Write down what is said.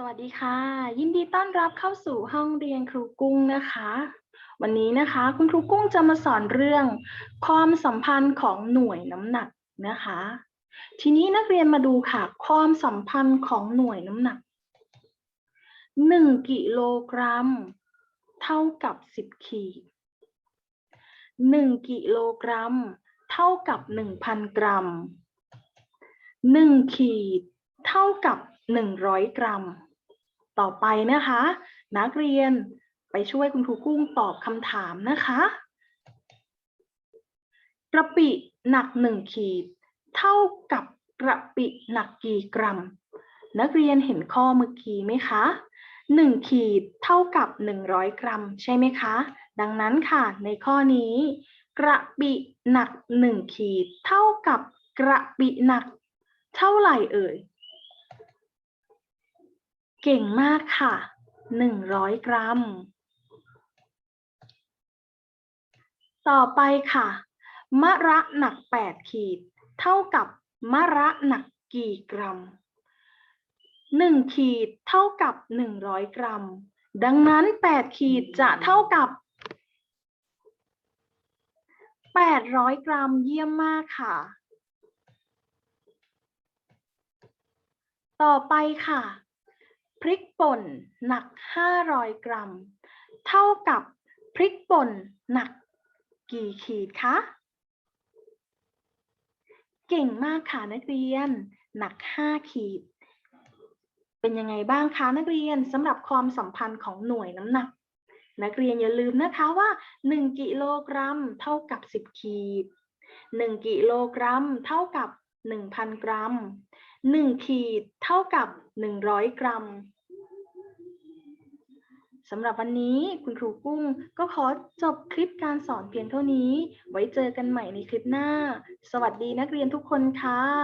สวัสดีค่ะ ยินดีต้อนรับเข้าสู่ห้องเรียนครูกุ้งนะคะ วันนี้นะคะคุณครูกุ้งจะมาสอนเรื่อง ความสัมพันธ์ของหน่วยน้ำหนักนะคะ ทีนี้นักเรียนมาดูค่ะ ความสัมพันธ์ของหน่วยน้ำหนักหนึ่งกิโลกรัม เท่ากับสิบขีดหนึ่งกิโลกรัม เท่ากับหนึ่งพันกรัมหนึ่งขีด เท่ากับ 100 กรัม ต่อไปนะคะ นักเรียนไปช่วยคุณครูกุ้งตอบคำถามนะคะกระปิหนัก1ขีด เท่ากับกระปิหนักกี่กรัม นักเรียนเห็นข้อเมื่อกี้ไหมคะ1ขีดเท่ากับ 100 กรัม ใช่ไหมคะ ดังนั้นค่ะ ในข้อนี้ กระปิหนัก 1 ขีด เท่ากับกระปิหนัก เท่าไหร่เอ่ย เก่งมากค่ะ100กรัม ต่อไปค่ะ มะระหนัก8ขีด เท่ากับมะระหนักกี่กรัม1ขีดเท่ากับ100กรัม ดังนั้น8ขีดจะเท่ากับ800กรัมเยี่ยมมากค่ะ ต่อไปค่ะ พริกป่นหนัก 500 กรัม เท่ากับพริกป่นหนักกี่ขีดคะ เก่งมากค่ะนักเรียน หนัก 5 ขีด เป็นยังไงบ้างคะนักเรียนสำหรับความสัมพันธ์ของหน่วยน้ำหนัก นักเรียนอย่าลืมนะคะว่า 1 กิโลกรัมเท่ากับ 10 ขีด 1 กิโลกรัมเท่ากับ 1,000 กรัม 1 ขีดเท่ากับ 100 กรัมสำหรับวันนี้คุณครูกุ้งก็ขอจบคลิปการสอนเพียงเท่านี้ ไว้เจอกันใหม่ในคลิปหน้า สวัสดีนักเรียนทุกคนค่ะ